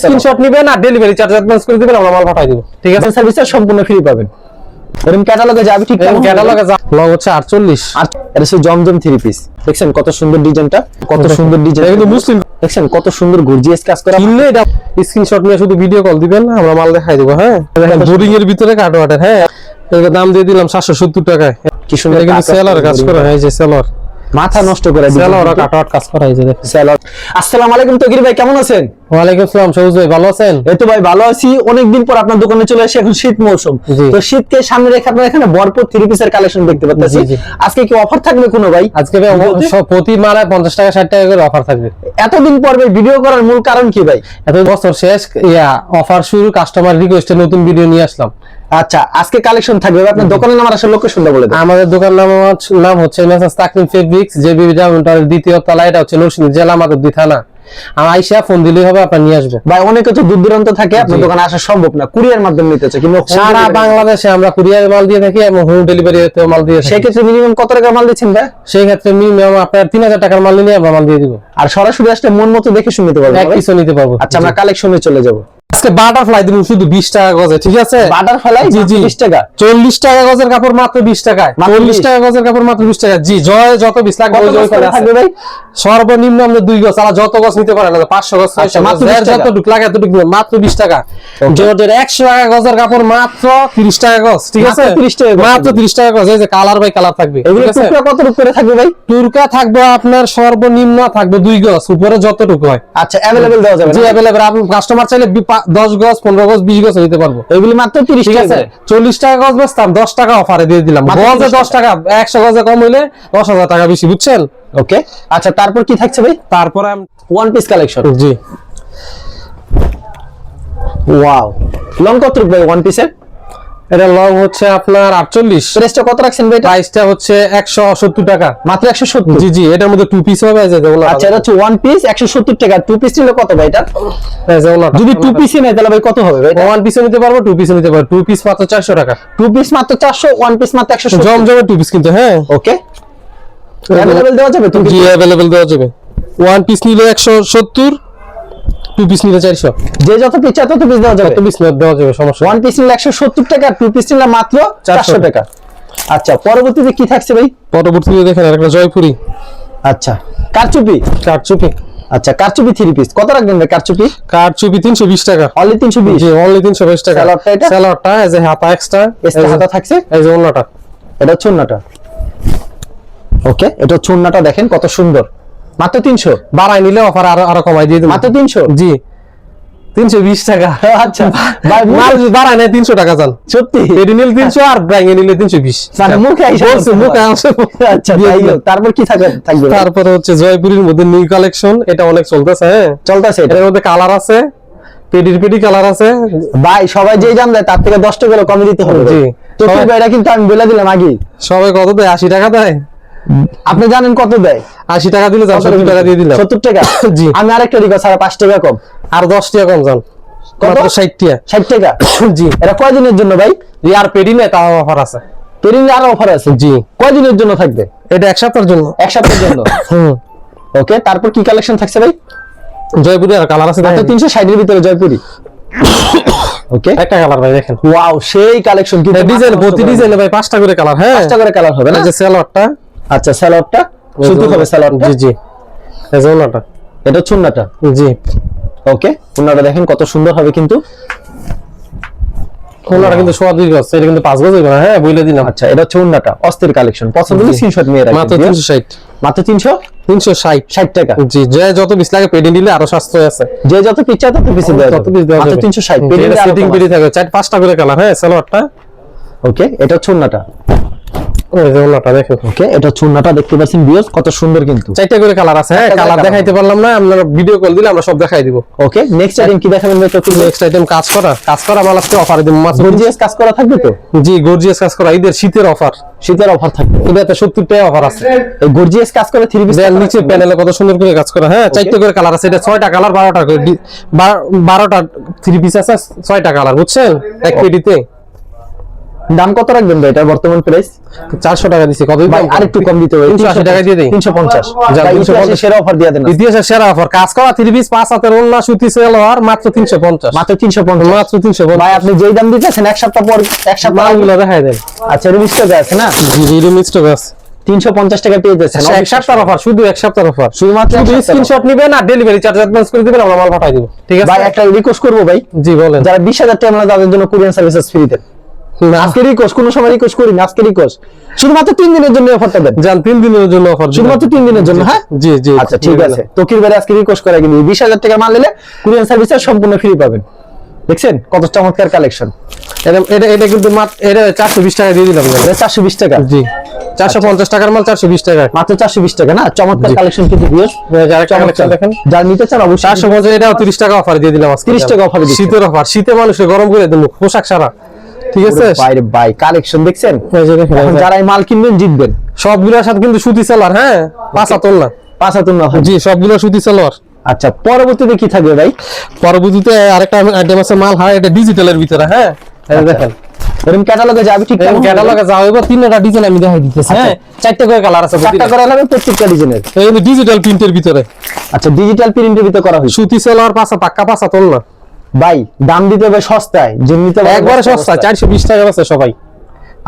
Screenshot নিবেন আর delivery charge advance করে দিবেন আমরা মাল পাঠিয়ে দিব। ঠিক আছে? সার্ভিসটা সম্পূর্ণ ফ্রি পাবেন। এরকম ক্যাটালগে যাবে ঠিক এবং ক্যাটালগে লং হচ্ছে 48 আর এটা হচ্ছে জমজম থ্রি পিস দেখছেন কত সুন্দর ডিজাইনটা? কত সুন্দর ডিজাইন কিন্তু মুসলিম দেখছেন কত সুন্দর গর্জিয়াস কাজ করা। কিনলে এটা স্ক্রিনশট নিয়ে শুধু ভিডিও কল দিবেন আমরা মাল দেখাই দেবো হ্যাঁ? দেখেন বোরিং এর ভিতরে কাটোয়াটের হ্যাঁ। এটার দাম দিয়ে দিলাম 770 টাকায়। কি সুন্দর কিন্তু সেলার কাজ করা। হয় যে সেলার মাথা নষ্ট করে সেলার কাটোয়াট কাজ করা হয়েছে দেখেন। সেলার। আসসালামু আলাইকুম তকির ভাই কেমন আছেন? ওয়ালাইকুম আসসালাম সবুজ ভাই ভালো আছেন? এই তো ভাই ভালো আছি। অনেকদিন পর আপনার দোকানে চলে আসি এখন শীত মৌসুম। তো শীতকে সামনে রেখে আপনার এখানে ভরপুর থ্রি পিসের কালেকশন দেখতে পাচ্ছি। আজকে কি অফার থাকবে কোনো ভাই? আজকে ভাই প্রতি মালে 50 টাকা 60 টাকা করে অফার থাকবে। এতদিন পর ভাই ভিডিও করার মূল কারণ কি ভাই? এত বছর শেষ ইয়া অফার শুরু কাস্টমার রিকোয়েস্টে নতুন ভিডিও নিয়ে আসলাম। আচ্ছা আজকে কালেকশন থাকবে আপনার দোকানের নাম আর আসলে লোকেশনটা বলে দেন। আমাদের দোকান নাম নাম হচ্ছে ফেব্রিক্স দ্বিতীয় তলা এটা হচ্ছে নরসিংদী জেলা মাধবদী থানা। আর আইসা ফোন দিলেই হবে আপনার নিয়ে আসব। ভাই অনেকে তো দূর দূরান্ত থাকে আপনার দোকানে আসা সম্ভব না কুরিয়ার মাধ্যমে নিতে চাই কিন্তু সারা বাংলাদেশে আমরা কুরিয়ার মাল দিয়ে থাকি এবং হোম ডেলিভারিতে মাল দিয়ে থাকি। সেক্ষেত্রে মিনিমাম কত টাকা মাল দিচ্ছেন ভাই? সেই ক্ষেত্রে মিনিমাম আপনার তিন হাজার টাকার মাল আমরা মাল দিয়ে দিব। আর সরাসরি আসলে মন মতো দেখে শুনে নিতে এক পারব। আচ্ছা আমরা কালেকশনে চলে যাব। আজকে বাটারফ্লাই দিব শুধু বিশ টাকা গজে ঠিক আছে? বাটার ফেলাই জি, জি। 20 টাকা? চল্লিশ টাকা গজের কাপড় মাত্র টাকা গজের কাপড় মাত্র বিশ টাকা জি জয় যত বিশ লাগবে কত ওই জয় গজ করে করে থাকবে ভাই? সর্বনিম্ন আমরা গজ আর যত গজ নিতে পারেন পাঁচশো গজ মাত্র 20 লাগে মাত্র বিশ টাকা। জর্জের একশো টাকা গজের কাপড় মাত্র তিরিশ টাকা গজ ঠিক আছে? 30 টাকা মাত্র থাকবে। তিরিশ টাকা গজ এই যে কালার বাই কালার থাকবে টুকরা কত রূপ করে থাকবে ভাই? টুরকা থাকবে আপনার সর্বনিম্ন থাকবে দুই গজ উপরে যতটুকু হয়। আচ্ছা অ্যাভেলেবেল দেওয়া যাবে জি? আপনি কাস্টমার চাইলে দশ গজ পনেরো গজ বিশ গজ নিতে পারব। এগুলি মাত্র 30 ঠিক আছে? চল্লিশ টাকা গজ বেচতাম দশ টাকা অফারে দিয়ে দিলাম। গজে দশ টাকা একশো গজে কম হইলে দশ হাজার টাকা বেশি বুঝছেন? ওকে আচ্ছা তারপর কি থাকছে ভাই? তারপর ওয়ান পিস কালেকশন জি। ওয়াও লং কত রূপ ভাই ওয়ান পিসের এটা লং হচ্ছে আপনার আটচল্লিশ। প্রাইসটা কত রাখছেন ভাই? প্রাইসটা হচ্ছে একশো সত্তর টাকা। মাত্র 170 জি জি এটার মধ্যে টু পিস হবে আচ্ছা এটা হচ্ছে ওয়ান পিস 170 টাকা। টু পিস নিলে কত ভাই এটা? যদি টু পিসই নেয় তাহলে ভাই কত হবে ভাই ওয়ান পিসে নিতে পারব টু পিসে নিতে পারব। টু পিস মাত্র চারশো টাকা। টু পিস মাত্র 400 ওয়ান পিস মাত্র 170 জমজমে টু পিস কিন্তু হ্যাঁ। ওকে অ্যাভেলেবল দেওয়া যাবে টু জি অ্যাভেলেবেল দেওয়া যাবে। ওয়ান পিস নিলে একশো সত্তর টু পিস নিলে চারশো। যে যত পিস চায় তত পিস দেওয়া যাবে। কত পিস দেওয়া যাবে সমস্যা ওয়ান পিস নিলে 170 টাকা টু পিস নিলে মাত্র 400 টাকা। আচ্ছা পরবর্তীতে কি থাকছে ভাই? পরবর্তীতে দেখেন একটা জয়পুরি। আচ্ছা কারচুপি। কারচুপি। আচ্ছা কারচুপি থ্রি পিস কত রাখবেন ভাই কারচুপি? কারচুপি তিনশো বিশ টাকা। অনলি 320 জি অনলি তিনশো বিশ টাকা। স্যালাডটা এটা? এই যে হাতা এক্সট্রা এক্সট্রা হাতা থাকছে? এই যে এটা হচ্ছে ওন্নাটা। ওকে এটা হচ্ছে ওন্নাটা দেখেন কত সুন্দর। মাত্র 300 বাড়াই নিলে অফার আরও আরও কমাই দিয়ে দেবো। মাত্র 300 জি। তিনশো বিশ টাকা। আচ্ছা। মাল নেই তিনশো টাকা সত্যি? এটি নিলে তিনশো আর নিলে তিনশো বিশ। আচ্ছা। হোক। তারপর কি থাকবে? তারপরে হচ্ছে জয়পুরীর মধ্যে নিউ কালেকশন এটা অনেক চলতেছে হ্যাঁ? চলতেছে এটার মধ্যে কালার আছে পেডির পেডি কালার আছে। ভাই সবাই যেই দাম দেয় তার থেকে 10 টাকা কমে দিতে হবে। জি। তো এটা কিন্তু আমি বলে দিলাম আগে সবাই কত দেয়? আশি টাকা দেয়? আপনি জানেন কত দেয়? আশি টাকা দিলে যান সত্তর টাকা দিয়ে দিলাম। 70 টাকা? জি। আমি আরেকটা রিকোয়েস্ট সাড়ে 5 টাকা কম। আর দশ টাকা কম যান। কত? ষাট টাকা। 60 টাকা? জি। এটা কয় দিনের জন্য ভাই? জি, আর পেডি নেই তাও অফার আছে। পেরিং আরও অফার আছে? জি। কয় দিনের জন্য থাকবে? এটা এক সপ্তাহের জন্য। এক সপ্তাহের জন্য? হুম। ওকে তারপর কি কালেকশন থাকছে ভাই? জয়পুরি আর কালার আছে মাত্র। 360 এর ভিতরে জয়পুরি। ওকে। একটা কালার ভাই দেখেন। ওয়াও সেই কালেকশন কি ডিজাইন প্রতি ডিজাইনে ভাই পাঁচটা করে কালার হ্যাঁ। পাঁচটা করে কালার হবে না? যে সেলরটা আচ্ছা স্যালাডটা? শুধু হবে স্যালাডটা? জি জি। ওনাটা। এটা চুন্নাটা? জি। ওকে ওনাটা দেখেন কত সুন্দর হবে কিন্তু। ওনাটা কিন্তু সোয়া দুই গজ এটা কিন্তু পাঁচ গজ হইবে না হ্যাঁ বলে দিলাম। আচ্ছা এটা হচ্ছে অস্থির কালেকশন পছন্দ হলে স্ক্রিনশট নিয়ে রাখবেন মাত্র তিনশো ষাট। মাত্র 300 তিনশো ষাট। 60 টাকা। জি যে যত বিশ লাগে পেডি নিলে আরও সাশ্রয় আছে। যে যত পিচ্ছা তত পিছে দেওয়া তত পিস দেওয়া মাত্র যাবে। 360 পেরিয়ে সেটিং পেডি থাকবে চার পাঁচটা করে কালার হ্যাঁ সালোয়ারটা ওকে এটা হচ্ছে ওনাটা ওকে এটা দেখতে পাচ্ছেন কত সুন্দর কিন্তু। চারটা করে কালার আছে হ্যাঁ কালার দেখাইতে পারলাম না ভিডিও কল দিলে আমরা সব দেখাই দিব। ওকে নেক্সট আইটেম কি দেখাবেন ভাই? তো নেক্সট আইটেম কাজ করা কাজ করা মাল আজকে অফার দিব মাত্র গর্জিয়াস কাজ করা থাকবে তো? জি গর্জিয়াস কাজ করা ঈদের শীতের অফার শীতের অফার থাকবে। এটাতে সত্তর টাকা অফার আছে। এই গর্জিয়াস কাজ করে থ্রি পিস নিচে প্যানেলে কত সুন্দর করে কাজ করা হ্যাঁ চারটে করে কালার আছে এটা কালার বারোটা করে ডি- বা- বারোটা থ্রি পিস আছে ছয়টা কালার বুঝছেন? এক পেটিতে। দাম কত রাখবেন ভাই? এটার বর্তমান প্রাইস চারশো টাকা দিচ্ছি কত ভাই আরেকটু কম দিতে হবে। তিনশো আশি টাকা দিয়ে দিই। তিনশো পঞ্চাশ। যা, ভাই, 350 ইতিহাসে সেরা অফার দিয়ে দেন। ইতিহাসের সেরা অফার কাজ করা থ্রি পিস পাঁচ হাতের ওল্লা সুতি সেলোয়ার মাত্র তিনশো পঞ্চাশ। মাত্র তিনশো পঞ্চাশ। মাত্র তিনশো ভাই আপনি যেই দাম দিতেছেন এক সপ্তাহ পর এক সপ্তাহ মালগুলো দেখাই দেন। আচ্ছা রুম স্টকে আছে না? জি জি স্টক আছে। তিনশো পঞ্চাশ টাকা পেয়ে যাচ্ছেন আচ্ছা, এক সপ্তাহ অফার শুধু এক সপ্তাহ অফার শুধুমাত্র। স্ক্রিনশট নিবেন আর ডেলিভারি চার্জ অ্যাডভান্স করে দিবেন আমরা মাল পাঠাই দিব। ঠিক আছে? ভাই একটা রিকোয়েস্ট করব ভাই। জি বলেন। যারা বিশ হাজার টাকা আমরা তাদের জন্য কুরিয়ান সার্ভিসেস ফ্রি দেন। আজকে রিকোয়েস্ট কোনো সময় রিকোয়েস্ট করি না আজকে রিকোয়েস্ট শুধুমাত্র তিন দিনের জন্য অফারটা দেন। যান তিন দিনের জন্য অফার শুধুমাত্র তিন দিনের জন্য হ্যাঁ? জি জি আচ্ছা ঠিক আছে। তকির ভাই আজকে রিকোয়েস্ট করা কিন্তু বিশ হাজার টাকা মাল নিলে কুরিয়ান সার্ভিসের সম্পূর্ণ ফ্রি পাবেন। দেখছেন? কত চমৎকার কালেকশন এটা এটা এটা কিন্তু মাত্র এটা চারশো বিশ টাকা দিয়ে দিলাম চারশো বিশ টাকা। জি। চারশো পঞ্চাশ টাকার মাল চারশো বিশ টাকা। মাত্র চারশো বিশ টাকা না? চমৎকার কালেকশন কিন্তু যারা দেখেন। যারা নিতে চান অবশ্যই। চারশো পঞ্চাশ এটাও তিরিশ টাকা অফার দিয়ে দিলাম 30 টাকা দিচ্ছেন। শীতের অফার শীতে মানুষের গরম করে দেবো পোশাক সারা। ঠিক আছে? বাইরে বাই কালেকশন দেখছেন? দেখেন। যারা এই মাল কিনবেন জিতবেন। সবগুলোর সাথে কিন্তু সুতি সেলার হ্যাঁ? পাঁচ হাতল না পাঁচ হয়। জি সবগুলো সুতি সেলোয়ার আচ্ছা পরবর্তীতে কি থাকবে ভাই? পরবর্তীতে আরেকটা আইটেম আছে মাল হয় এটা ডিজিটালের ভিতরে হ্যাঁ? দেখেন এরকম ক্যাটালগে যাবে ঠিক এরকম ক্যাটালগে যাও এবার তিনটা ডিজাইন আমি দেখাই দিতেছি হ্যাঁ? চারটে করে কালার আছে চারটা করে লাগবে প্রত্যেকটা ডিজাইনের এই ডিজিটাল প্রিন্টের ভিতরে। আচ্ছা ডিজিটাল প্রিন্টের ভিতরে করা হয়েছে। সুতি সেলোয়ার পাঁচা পাক্কা পাঁচা তোল না ভাই দাম দিতে হবে সস্তায় যে নিতে হবে একবারে সস্তা চারশো বিশ টাকা আছে সবাই।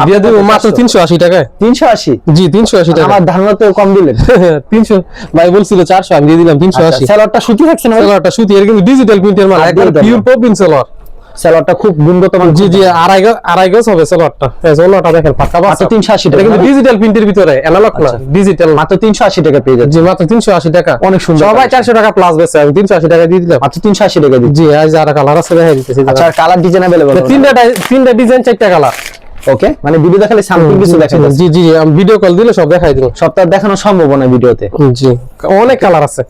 দিয়ে দেবো মাত্র তিনশো আশি টাকায়। তিনশো আশি? জি তিনশো আশি টাকা আমার ধারণা তো কম দিলেন। তিনশো ভাই বলছিল চারশো আমি দিয়ে দিলাম তিনশো আশি। স্যালারটা সুতি থাকছে না? স্যালারটা সুতি এর কিন্তু ডিজিটাল প্রিন্টের মাল একদম একবার পিওর না। পপিন স্যালোয়ারটা খুব গুণগত মান জি জি আড়াই আড়াই গজ হবে দেখেন মাত্র 380 টাকা। কিন্তু ডিজিটাল প্রিন্টের ভিতরে অ্যানালগ না ডিজিটাল মাত্র তিনশো আশি টাকা পেয়ে যাচ্ছে। জি মাত্র তিনশো আশি টাকা। অনেক সুন্দর সবাই collection। চারশো টাকা প্লাস আমি তিনশো আশি টাকা দিয়ে দিলাম। মাত্র তিনশো আশি টাকা দিচ্ছি। জি আজ আর কালার আছে দেখাই দিতেছি। আচ্ছা কালার ডিজাইন অ্যাভেলেবল তিনটা তিনটা ডিজাইন চারটা কালার ওকে মানে ভিডিও দেখালে সামথিং কিছু দেখা জি জি আমি ভিডিও কল দিলে সব দেখাই দিব সপ্তাহ দেখানো সম্ভব না ভিডিওতে জি অনেক কালার আছে।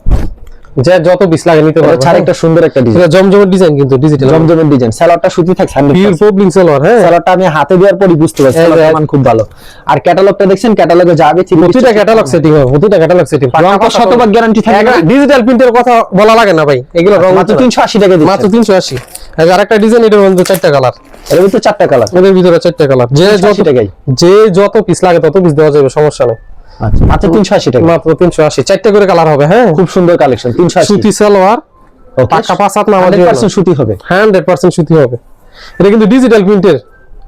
যে যত পিস লাগে নিতে পারবে ছাড়া একটা সুন্দর একটা ডিজাইন জমজমের ডিজাইন কিন্তু ডিজিটাল জমজমের ডিজাইন স্যালোয়ারটা সুতি থাকছে পিওর পবলিং সেলোয়ার হ্যাঁ। স্যালোয়ারটা আমি হাতে দেওয়ার পরই বুঝতে পারছি এই মান খুব ভালো। আর ক্যাটালগটা দেখছেন ক্যাটালগে যাবে প্রতিটা ক্যাটালগ সেটিং হবে প্রতিটা ক্যাটালগ সেটিং রং শতভাগ গ্যারান্টি থাকে ডিজিটাল প্রিন্টের কথা বলা লাগে না ভাই এগুলো রং মাত্র টাকা মাত্র দিচ্ছে তিনশো আশি। আরেকটা ডিজাইন এটার মধ্যে চারটা কালারের ভিতরে চারটা কালার ভিতরে চারটা কালার যে যত 380 টাকায়। যে যত পিস লাগে তত পিস দেওয়া যাবে সমস্যা নেই। আচ্ছা মাত্র তিনশো আশি টাকা। মাত্র তিনশো আশি। চারটে করে কালার হবে হ্যাঁ? খুব সুন্দর কালেকশন সুতি সালোয়ার না আমাদের পার্সেন্ট সুতি হবে। হান্ড্রেড পার্সেন্ট সুতি হবে। এটা কিন্তু ডিজিটাল প্রিন্টের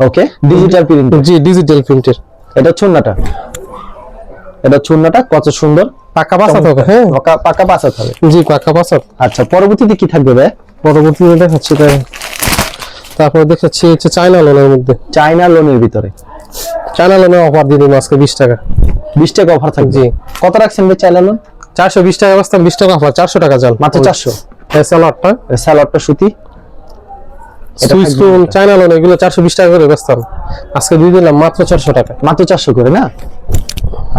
ওকে ডিজিটাল প্রিন্ট জি ডিজিটাল প্রিন্টের এটা এটা কত সুন্দর। পাঁচ হবে হ্যাঁ? পাকা পাকা হবে। জি আচ্ছা পরবর্তীতে কি থাকবে ভাই? পরবর্তীতে দেখাচ্ছি তাই তারপর দেখাচ্ছি হচ্ছে চায়না লোনের মধ্যে। চায়না লোনের ভিতরে। চায়না লোনে অফার দিয়ে দিন আজকে বিশ টাকা। বিশ টাকা অফার থাকবে। কত রাখছেন ভাই চায়না লোন চারশো বিশ টাকা বস্তা বিশ টাকা অফার চারশো টাকা যান মাত্র চারশো। স্যালাডটা স্যালাডটা সুতি। সুইস কোন চায়না লোন এগুলো চারশো বিশ টাকা করে বেচতাম আজকে দিয়ে দিলাম মাত্র চারশো টাকা। মাত্র চারশো করে না?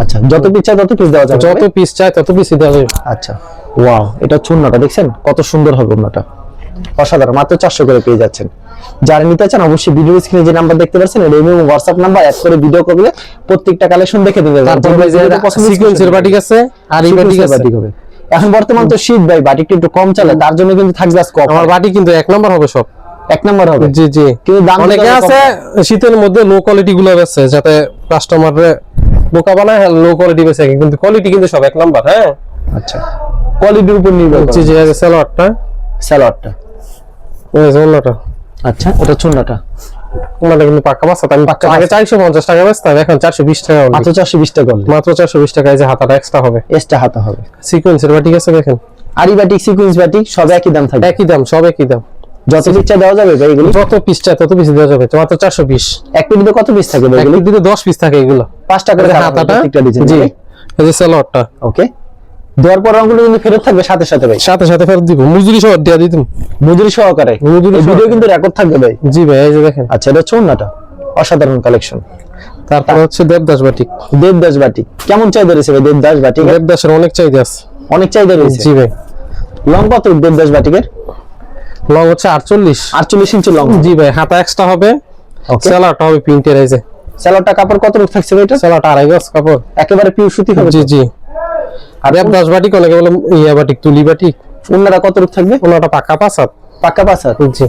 আচ্ছা যত পিস চাই তত পিস দেওয়া যাবে যত পিস চায় তত পিসই দেওয়া যাবে। আচ্ছা ওয়াও এটা চুন্নাটা দেখছেন? কত সুন্দর হবে ওনাটা অসাধারণ মাত্র চারশো করে পেয়ে যাচ্ছেন। যারা নিতে চান অবশ্যই ভিডিও স্ক্রিনে যে নাম্বার দেখতে পাচ্ছেন এটা এবং হোয়াটসঅ্যাপ নাম্বার অ্যাড করে ভিডিও করলে প্রত্যেকটা কালেকশন দেখে দিবে তারপর যে সিকোয়েন্সের বাটিক আছে আর এই বাটিক আছে। বাটিক হবে। এখন বর্তমান তো শীত ভাই বাটিকটা একটু কম চলে তার জন্য কিন্তু থাকবে আজকে আমার। বাটি কিন্তু এক নম্বর হবে সব। এক নম্বর হবে? জি জি। কিন্তু দাম অনেকে আছে শীতের মধ্যে লো কোয়ালিটি গুলো বেচছে যাতে কাস্টমার বোকা বানায় লো কোয়ালিটি বেচে কিন্তু কোয়ালিটি কিন্তু সব এক নম্বর হ্যাঁ? আচ্ছা। কোয়ালিটির উপর নির্ভর জি করে। জি এই যে স্যালাডটা এই যে অন্যটা আচ্ছা এটা চুন্নাটা কিন্তু পাক্কা আমি আগে বাস্তা। চারশো পঞ্চাশ টাকা বেচতাম এখন চারশো বিশ টাকা। মাত্র টাকা মাত্র চারশো বিশ যে হাতাটা এক্সট্রা হবে। এক্সট্রা হাতে হবে। সিকোয়েন্সের বাটিক আছে দেখেন। আরি বাটিক সিকুয়েন্স বাটিক সব একই দাম থাকবে। একই দাম সব একই দাম। যত ইচ্ছা দেওয়া যাবে ভাই এগুলো? যত পিস তত পিস দেওয়া যাবে মাত্র চারশো বিশ। এক পিটিতে কত পিস থাকে ভাই এক এগুলো? দশ পিস থাকে এগুলো। পাঁচটা করে হাতাটা প্রত্যেকটা ডিজাইন জি। এই যে সালোয়ারটা। ওকে দেওয়ার পর রঙগুলো কিন্তু ফেরত থাকবে সাথে সাথে ভাই। সাথে সাথে ফেরত দিব। মজুরি সহ দেওয়া দিতাম মজুরি সহকারে। মজুরি ভিডিও কিন্তু রেকর্ড থাকবে ভাই। জি ভাই এই যে দেখেন। আচ্ছা এটা চৌনাটা অসাধারণ কালেকশন তারপর হচ্ছে দেবদাস বাটিক। দেবদাস বাটিক। কেমন চাহিদা রয়েছে ভাই দেবদাস বাটিক দেবদাসের অনেক চাহিদা আছে। অনেক চাহিদা রয়েছে? জি ভাই। লং কত দেবদাস বাটিকের? লং হচ্ছে আটচল্লিশ। আটচল্লিশ ইঞ্চি লং জি ভাই হাতা এক্সট্রা হবে। সেলারটা হবে প্রিন্টের এই যে। স্যালোডটা কাপড় কত থাকছে ভাই এটা? সেলারটা আড়াই গজ কাপড়। একেবারে পিওর সুতি হবে জি জি। আর দেবদাস বাটিক অনেকে বলে ইয়া বাটিক তুলি বাটিক। ওনারা কত রূপ থাকবে? ওনাটা পাকা পাসাত পাক্কা পাঁচ হাত জি।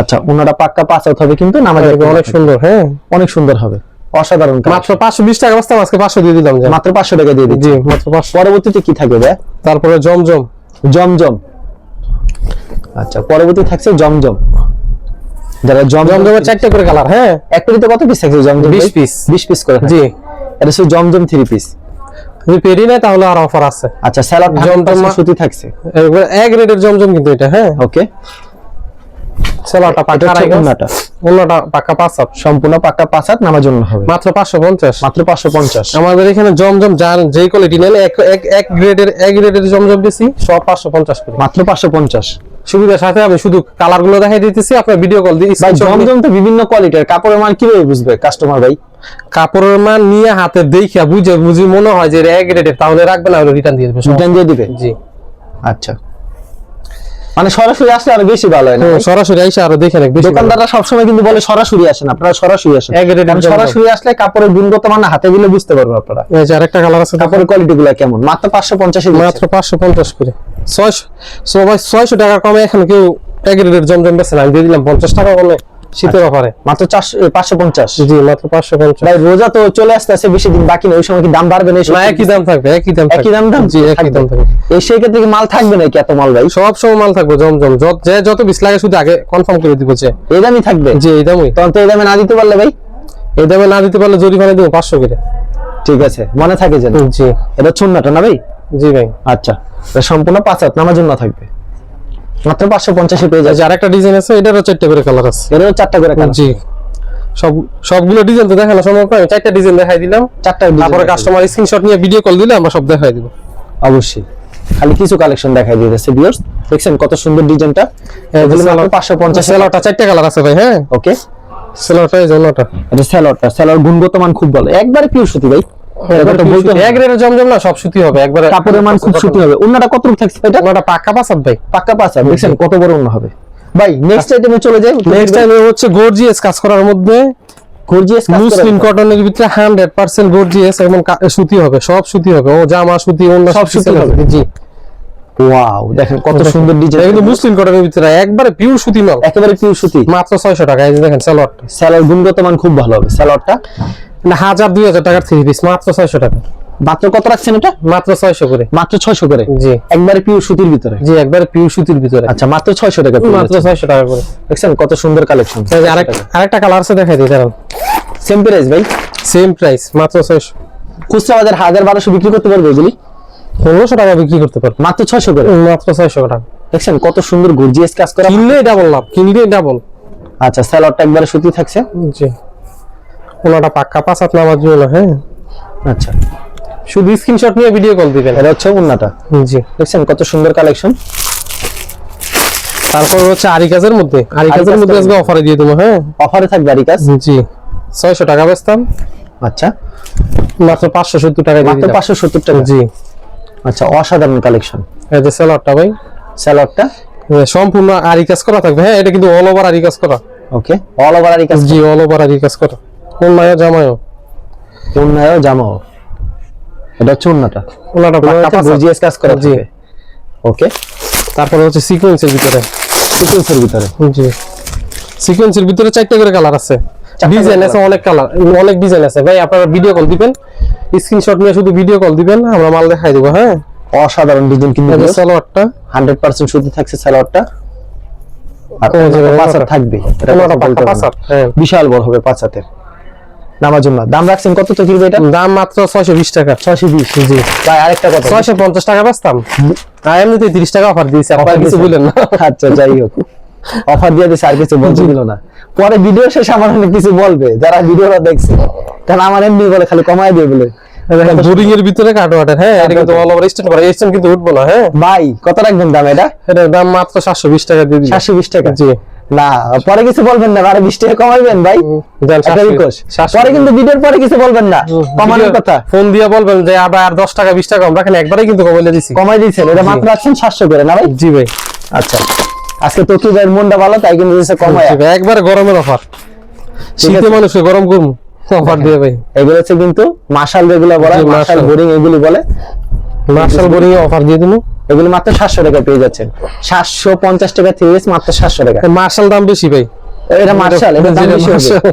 আচ্ছা ওনারা পাক্কা পাঁচ হাত হবে কিন্তু নামাজ অনেক সুন্দর হ্যাঁ। অনেক সুন্দর হবে। অসাধারণ। মাত্র পাঁচশো বিশ টাকা বাঁচতাম আজকে পাঁচশো দিয়ে দিলাম। মাত্র পাঁচশো টাকা দিয়ে দিচ্ছি। মাত্র পাঁচশো। পরবর্তীতে কি থাকবে ভাই তারপরে জমজম। জমজম। আচ্ছা পরবর্তী থাকছে জমজম। যারা জমজম জমজমের চারটে করে কালার হ্যাঁ। এক কত পিস থাকছে জমজম 20 পিস বিশ পিস করে জি। এটা হচ্ছে জমজম থ্রি পিস পেরি নেয় তাহলে আর অফার আছে। আচ্ছা স্যালাড জমজম সুতি থাকছে। এক রেটের জমজম কিন্তু এটা হ্যাঁ? ওকে। সেলাটা পাকা পাকা সম্পূর্ণ নামার জন্য হবে। মাত্র আমাদের এখানে জমজম যার যেই কোয়ালিটি নেন এক এক এক গ্রেডের এক গ্রেডের জমজম বেশি সব করে। মাত্র পাঁচশো পঞ্চাশ। সুবিধার সাথে আমি শুধু কালারগুলো দেখাই দিতেছি আপনার ভিডিও কল দিয়ে জমজম তো বিভিন্ন কোয়ালিটির কাপড়ের মান কীভাবে বুঝবে কাস্টমার ভাই? কাপড়ের মান নিয়ে হাতে দেখিয়া বুঝে বুঝি মনে হয় যে এক গ্রেডের তাহলে রাখবে না রিটার্ন দিয়ে দেবে রিটার্ন দিয়ে দিবে? জি। আচ্ছা। মানে সরাসরি আসলে আরও বেশি ভালো হয় না? সরাসরি আইসা আরও দেখে ভালো। দোকানদাররা সবসময় কিন্তু বলে সরাসরি আসেন আপনারা সরাসরি আসেন। এক রেটের। সরাসরি আসলে কাপড়ের গুণগত মান হাতে দিলে বুঝতে পারবেন আপনারা। এই যে আরেকটা কালার আছে। কাপড়ের কোয়ালিটি গুলো কেমন? মাত্র পাঁচশো পঞ্চাশ মাত্র পাঁচশো পঞ্চাশ করে। ছয়শো সবাই ছয়শো টাকা কমে এখন কেউ এক রেটের জমজম বেছে না আমি দিয়ে দিলাম পঞ্চাশ টাকা কমে। শীতের অফারে মাত্র চারশো পাঁচশো পঞ্চাশ। জি মাত্র পাঁচশো পঞ্চাশ। ভাই রোজা তো চলে আসতে আছে বেশি দিন বাকি নেই ওই সময় কি দাম বাড়বে না? একই দাম থাকবে একই দাম একই দাম দাম? জি একই দাম থাকবে। এই সেই ক্ষেত্রে কি মাল থাকবে নাকি এত মাল ভাই? সব সময় মাল থাকবে জমজম। যত যে যত বিশ লাগে শুধু আগে কনফার্ম করে দিব যে। এই দামই থাকবে? জি এই দামই। তখন তো এই দামে না দিতে পারলে ভাই? এই দামে না দিতে পারলে জরিমানা দিব পাঁচশো করে। ঠিক আছে মনে থাকে যেন। জি। এটা চুন্নাটা না ভাই? জি ভাই। আচ্ছা সম্পূর্ণ পাঁচ হাত নামার জন্য থাকবে। মাত্র পাঁচশো পঞ্চাশে পেয়ে এই যে যাচ্ছে আরেকটা ডিজাইন আছে এটারও চারটে করে কালার আছে। এরও চারটা করে কালার। জি। সব সবগুলো ডিজাইন তো দেখানো সম্ভব নয় চারটা ডিজাইন দেখাই দিলাম। চারটা তারপরে কাস্টমার স্ক্রিনশট নিয়ে ভিডিও কল দিলে আমরা সব দেখাই দিব। অবশ্যই। খালি কিছু কালেকশন দেখাই দিতেছে ভিউয়ার্স দেখছেন কত সুন্দর ডিজাইনটা পাঁচশো পঞ্চাশ। সেলোটা চারটে কালার আছে ভাই হ্যাঁ? ওকে সেলোটা এই জন্যটা এটা স্যালোয়ারটা স্যালোয়ার গুণগত মান খুব ভালো। একবারে পিওর সুতি ভাই। এক জমজম না সব সুতি হবে একবারে কাপড়ের মান খুব সুতি হবে। অন্যটা কত রূপ থাকছে এটা? ওটা পাক্কা পাসাদ ভাই। পাক্কা পাঁচ দেখছেন কত বড় অন্য হবে। ভাই নেক্সট আইটেমে চলে যাই। নেক্সট টাইম হচ্ছে গর্জিয়াস কাজ করার মধ্যে গর্জিয়াস মুসলিম কটনের ভিতরে হান্ড্রেড পার্সেন্ট গর্জিয়াস এবং সুতি হবে সব সুতি হবে। ও জামা সুতি সব সুতি হবে। জি। ওয়াও দেখেন কত সুন্দর ডিজাইন কিন্তু মুসলিম কটনের ভিতরে একবারে পিওর সুতি মাল। একেবারে পিওর সুতি। মাত্র ছয়শো টাকা এই যে দেখেন সালোয়ারটা স্যালোয়ার গুণগত মান খুব ভালো হবে স্যালোয়ারটা হাজার দুই হাজার টাকার থ্রি পিস মাত্র ছয়শো টাকা। মাত্র কত রাখছেন এটা? মাত্র ছয়শো করে। মাত্র ছয়শো করে? জি। একবারে পিওর সুতির ভিতরে? জি একবারে পিওর সুতির ভিতরে। আচ্ছা মাত্র ছয়শো টাকা মাত্র ছয়শো টাকা করে। দেখছেন কত সুন্দর কালেকশন আরেকটা কালার আছে দেখাই দিই দাঁড়ান। সেম প্রাইস ভাই? সেম প্রাইস মাত্র ছয়শো। খুচরা বাজার হাজার বারোশো বিক্রি করতে পারবে এগুলি? পনেরোশো টাকা বিক্রি করতে পারব। মাত্র ছয়শো করে? মাত্র ছয়শো টাকা। দেখছেন কত সুন্দর গর্জিয়াস কাজ করা। কিনলে ডাবল লাভ কিনলে ডাবল আচ্ছা স্যালোয়ারটা একবারে সুতি থাকছে। জি। ওনাটা পাক্কা পাঁচ হাত নামার জন্য হ্যাঁ? আচ্ছা। শুধু স্ক্রিনশট নিয়ে ভিডিও কল দিবেন। এটা হচ্ছে উন্নাটা জি। দেখছেন কত সুন্দর কালেকশন তারপর হচ্ছে আরিকাজের মধ্যে। আরিকাজের আরিকাজ মধ্যে আজকে অফারে দিয়ে দেবো হ্যাঁ? অফারে থাকবে আরি কাজ জি। ছয়শো টাকা বেচতাম। আচ্ছা। মাত্র পাঁচশো সত্তর টাকা দিয়ে মাত্র দিলাম। পাঁচশো সত্তর টাকা? জি। আচ্ছা অসাধারণ কালেকশন এই যে সেলারটা ভাই। স্যালোয়ারটা এ, সম্পূর্ণ আরি কাজ করা থাকবে হ্যাঁ? এটা কিন্তু অল ওভার আরি কাজ করা। ওকে অল ওভার আরি কাজ জি অল ওভার আরি কাজ করা। অন্যায় জামায়ও উন্নায়ও জামাও। এটা হচ্ছে ওনাটা হাত। গর্জিয়াস কাজ করা জি। ওকে। তারপরে হচ্ছে সিকোয়েন্সের ভিতরে। সিকোয়েন্সের ভিতরে। জি। সিকোয়েন্সের ভিতরে চারটে করে কালার আছে। ডিজাইন আছে অনেক কালার অনেক ডিজাইন আছে। ভাই আপনারা ভিডিও কল দিবেন স্ক্রিনশট নিয়ে শুধু ভিডিও কল দিবেন আমরা মাল দেখাই দেবো হ্যাঁ? অসাধারণ ডিজাইন কিন্তু সালোয়ারটা। হান্ড্রেড পার্সেন্ট সুতি থাকছে স্যালোয়ারটা আর এই যে ওনাটা পাঁচ হাত থাকবে। ওনাটা। হ্যাঁ। বিশাল বড় হবে পাঁচ হাতের নামার জন্য দাম রাখছেন কত তো কিনবে এটা? দাম মাত্র ছয়শো বিশ টাকা। ছয়শো বিশ জি। ভাই আরেকটা কথা ছয়শো পঞ্চাশ টাকা বেচতাম। এমনিতে তিরিশ টাকা অফার দিয়েছে আপনার কিছু। বললেন না? আচ্ছা যাই হোক। অফার দিয়ে দিয়েছে আর কিছু বলতে দিল না। পরে ভিডিও শেষে আমার অনেক কিছু বলবে যারা ভিডিও দেখছে। কারণ আমার এমনি বলে খালি কমায় দিয়ে বলে। বোরিং এর ভিতরে হ্যাঁ এটা কিন্তু অল ওভার স্ট্যান্ড করা। স্ট্যান্ড কিন্তু উঠবো না হ্যাঁ। ভাই কত রাখবেন দাম এটা? এটার দাম মাত্র সাতশো বিশ টাকা দিয়ে সাতশো বিশ টাকা? জি। না পরে কিছু বলবেন না আরে বিশ টাকা কমাইবেন ভাই। 700। 700 পরে কিন্তু ভিডিওর পরে কিছু বলবেন না কমানোর কথা। ফোন দিয়ে বলবেন যে আবার আর দশ টাকা বিশ টাকা কম রাখেন একবারে কিন্তু কমাইলে দিছি। কমাই দিয়েছেন এটা মাত্র আছেন সাতশো করে না ভাই? জি ভাই। আচ্ছা। আজকে তো কি ভাইয়ের মনটা ভালো তাই কিন্তু কমায়। একবারে গরমের অফার। শীতে। মানুষকে গরম করুন। অফার দিয়ে ভাই। এগুলো হচ্ছে কিন্তু মার্শাল যেগুলো বলে মার্শাল। বোরিং এগুলি বলে। মার্শাল বোরিং অফার দিয়ে এগুলো মাত্র সাতশো টাকা পেয়ে যাচ্ছেন। সাতশো পঞ্চাশ টাকা থ্রি পিস মাত্র সাতশো টাকা। মার্শাল দাম বেশি ভাই। এটা মার্শাল এটার দাম বেশি হবে।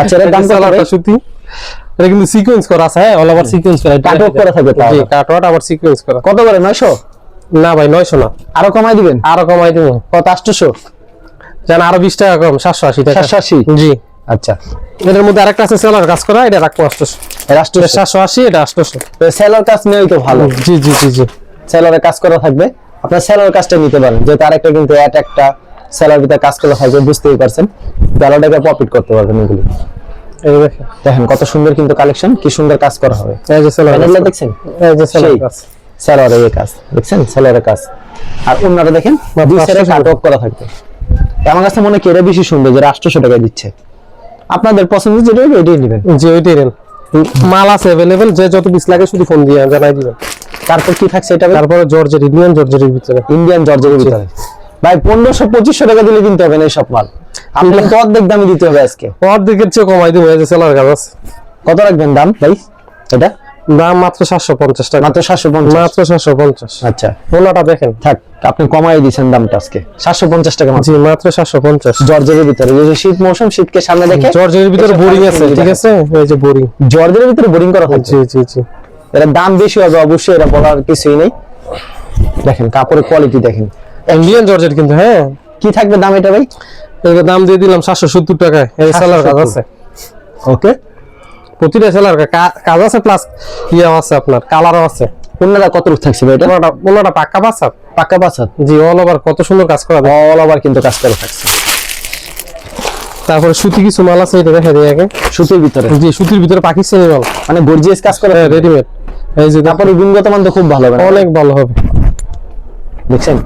আচ্ছা দাম এটা কত সুতি এটা কিন্তু সিকোয়েন্স করা আছে হ্যাঁ অল ওভার সিকোয়েন্স করা। Cut-work করা থাকবে জি আবার। কাটওয়াট আবার সিকোয়েন্স করা। কত করে নয়শো? না ভাই 900 না। আরও কমাই দিবেন? আরও কমাই দেবো। কত আটশোশো? জান আরও 20 টাকা কম 780 টাকা। 780 জি। আচ্ছা। এটার মধ্যে আরেকটা আছে সেলার কাজ করা এটা রাখব 800 রাষ্ট্র এটা 780 এটা 800 সেলার কাজ নেই তো ভালো। জি জি জি জি। সেলারের কাজ করা থাকবে। আপনার সেলার কাজটা নিতে পারেন। যেহেতু আরেকটা কিন্তু অ্যাট একটা সেলার ভিতরে কাজ করা থাকবে বুঝতেই পারছেন। তেরো প্রফিট করতে পারবেন এগুলি। দেখেন। কত সুন্দর কিন্তু কালেকশন কি সুন্দর কাজ করা হবে। এই যে সেলার দেখছেন? এই যে সেলার কাজ। সেলারের এই কাজ। দেখছেন? সেলারের কাজ। আর অন্যটা দেখেন দুই সাইডে কাট করা থাকবে। আমার কাছে মনে হয় বেশি সুন্দর যে আটশোশো টাকায় দিচ্ছে। আপনাদের পছন্দ যেটা হবে এটাই নেবেন জি ওইটাই নেন মাল আছে अवेलेबल যে যত পিস লাগে শুধু ফোন দিয়ে জানাই দিবেন তারপর কি থাকছে এটা তারপরে জর্জের ইন্ডিয়ান জর্জের ভিতরে ইন্ডিয়ান জর্জের ভিতরে ভাই পনেরোশো পঁচিশশো টাকা দিলে কিনতে হবে না এই সব মাল আপনি কিন্তু অর্ধেক দামে দিতে হবে আজকে অর্ধেকের চেয়ে কমাই দেবো এই যে সেলার কাজ আছে কত রাখবেন দাম ভাই এটা দাম মাত্র 750 টাকা মাত্র সাতশো পঞ্চাশ মাত্র 750 আচ্ছা পোলাটা দেখেন থাক আপনি কমাই দিয়েছেন দামটা আজকে। সাতশো পঞ্চাশ টাকা মাত্র। জি মাত্র 750 জর্জের ভিতরে এই যে শীত মৌসুম শীতকে সামনে দেখে জর্জের ভিতরে বোরিং আছে ঠিক আছে? এই যে বোরিং জর্জের ভিতরে বোরিং করা থাকছে জি জি জি। এটা দাম বেশি হবে অবশ্যই এটা বলার কিছুই নেই। দেখেন কাপড়ের কোয়ালিটি দেখেন। ইন্ডিয়ান জর্জের কিন্তু হ্যাঁ? কি থাকবে দাম এটা ভাই? এর দাম দিয়ে দিলাম 770 টাকায় এই সেলার কাজ আছে। ওকে প্রতিটা সেলার কাজ আছে প্লাস ইয়া আছে আপনার কালারও আছে। কত রূপ থাকছে ভাই এটা? পাক্কা পাক্কা জি অল ওভার কত সুন্দর কাজ করা অল ওভার কিন্তু কাজ করে থাকছে। তারপরে সুতি কিছু মাল আছে এটা দেখা আগে। সুতির ভিতরে? জি সুতির ভিতরে পাকিস্তানি মাল। মানে গর্জিয়াস কাজ করে রেডিমেড এই যে তারপরে গুণগত মান তো খুব ভালো হবে অনেক ভালো হবে। দেখছেন?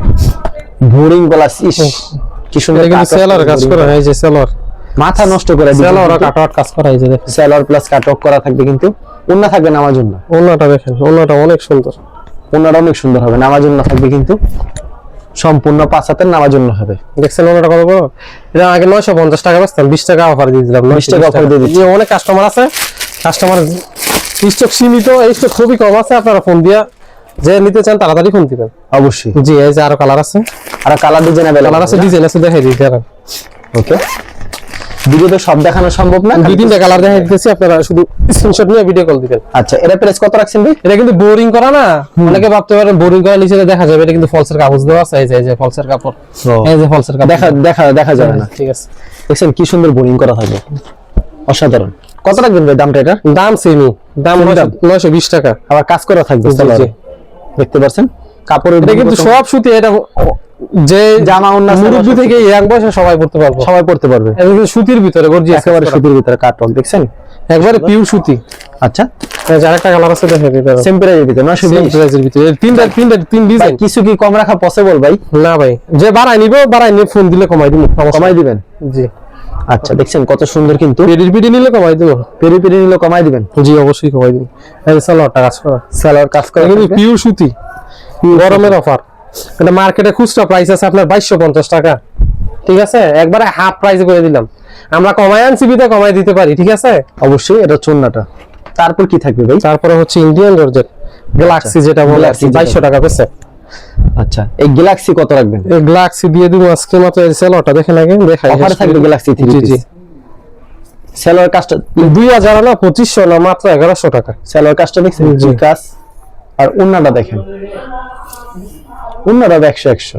বোরিং প্লাস ইস কি সুন্দর কিন্তু সেলার কাজ করা এই যে সেলার মাথা নষ্ট করে সেলার কাটওয়াট কাজ করা এই যে সেলার প্লাস কাটক করা থাকবে কিন্তু। অন্য থাকবে নামার জন্য ওনাটা দেখেন ওনাটা অনেক সুন্দর। অন্যরা অনেক সুন্দর হবে নামার জন্য থাকবে কিন্তু সম্পূর্ণ পাঁচ হাতের নামার জন্য হবে। দেখছেন ওনাটা কত বড়? এটা আগে নয়শো পঞ্চাশ টাকা বেচতাম বিশ টাকা অফার দিয়ে দিলাম 20 টাকা offer দিয়ে দিচ্ছি। অনেক কাস্টমার আছে কাস্টমার স্টক সীমিত এই স্টক খুবই কম আছে আপনারা ফোন দিয়া যে নিতে চান তাড়াতাড়ি ফোন দিবেন। অবশ্যই। জি এই যে আরও কালার আছে। আর কালার ডিজাইন কালার আছে ডিজাইন আছে দেখাই দিই ওকে ভিডিওতে সব দেখানো সম্ভব না দুই তিনটা কালার দেখাই। দিতেছি আপনারা শুধু স্ক্রিনশট নিয়ে ভিডিও কল দিবেন। আচ্ছা এটা প্রাইস কত রাখছেন ভাই? এটা কিন্তু বোরিং করা না। অনেকে ভাবতে পারেন বোরিং করা নিচে দেখা যাবে এটা কিন্তু ফলসের কাগজ দেওয়া আছে এই যে এই যে ফলসের কাপড়। এই যে ফলসের কাপড়। দেখা দেখা দেখা যাবে না। ঠিক আছে। দেখছেন কি সুন্দর বোরিং করা থাকবে অসাধারণ। কত রাখবেন ভাই দামটা এটা? দাম সেমি দাম Same দাম। নয়শো বিশ টাকা। আবার কাজ করা থাকবে। দেখতে পাচ্ছেন? কাপড়ের এটা কিন্তু সব সুতি এটা যে জামা মুরব্বী থেকে ইয়াং বয়সে সবাই পড়তে পারব। সবাই পড়তে পারবে। এটা কিন্তু সুতির ভিতরে গর্জিয়াস একেবারে সুতির ভিতরে কাটক দেখছেন? একবারে পিওর সুতি। আচ্ছা। আরেকটা কালার আছে দেখে দিতে সেম প্রাইসের ভিতরে না সেম প্রাইসের ভিতরে। তিনটা তিনটা তিন ডিজাইন কিছু কি কম রাখা পসিবল ভাই? না ভাই। যে বাড়াই নিব বাড়াই নিয়ে ফোন দিলে কমাই দিব। কমাই দিবেন? জি। আচ্ছা দেখছেন কত সুন্দর কিন্তু। নিলে কমাই দিব। পেরি পেরি নিলে কমাই দিবেন? জি অবশ্যই কমাই দিব। এই সালোয়ারটা কাজ করা। সেলার কাজ করা কিন্তু। পিওর সুতি। গরমের অফার এটা মার্কেটে খুচরা প্রাইস আছে আপনার বাইশশো পঞ্চাশ টাকা। ঠিক আছে? একবারে হাফ প্রাইস করে দিলাম। আমরা কমাই আনছি বিতে কমাই দিতে পারি ঠিক আছে? অবশ্যই এটা চন্নাটা তারপর কি থাকবে ভাই? তারপরে হচ্ছে ইন্ডিয়ান জর্জেট গ্যালাক্সি যেটা বলে যেটা বাইশশো টাকা পেছে আচ্ছা এই গ্যালাক্সি কত রাখবেন? এই গ্যালাক্সি দিয়ে দিব আজকে মাত্র এই সেলরটা দেখেন আগে দেখাই। অফার থাকবে Galaxy three G G. Seller কাজটা দুই হাজার না পঁচিশশো না মাত্র এগারোশো টাকা। সেলার কাজটা দেখছেন? জি। কাজ আর উন্নাটা দেখেন। উন্নাটা একশো একশো।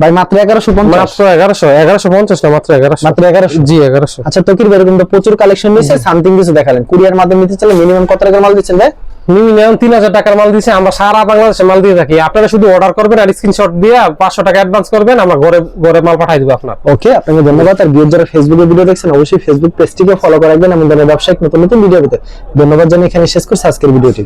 ভাই মাত্র এগারোশো পঞ্চাশ। মাত্র এগারোশো এগারোশো পঞ্চাশ না মাত্র এগারোশো। মাত্র এগারোশো? জি এগারোশো। আচ্ছা তকির ভাই এরকম তো প্রচুর কালেকশন নিয়েছে সামথিং কিছু দেখালেন। কুরিয়ার মাধ্যমে নিতে চাইলে মিনিমাম কত টাকার মাল দিচ্ছেন ভাই মিনিমাম তিন হাজার টাকার মাল দিছে আমরা সারা বাংলাদেশে মাল দিয়ে থাকি। আপনারা শুধু অর্ডার করবেন আর স্ক্রিনশট দিয়ে পাঁচশো টাকা অ্যাডভান্স করবেন আমরা ঘরে ঘরে মাল পাঠাই দিব আপনার। ওকে আপনাকে ধন্যবাদ। আর ভিউর যারা ফেসবুকে ভিডিও দেখছেন অবশ্যই ফেসবুক পেজটিকে ফলো করে রাখবেন। ধরনের ব্যবসায়িক নতুন নতুন ভিডিও পেতে। ধন্যবাদ জানিয়ে এখানে শেষ করছি আজকের ভিডিওটি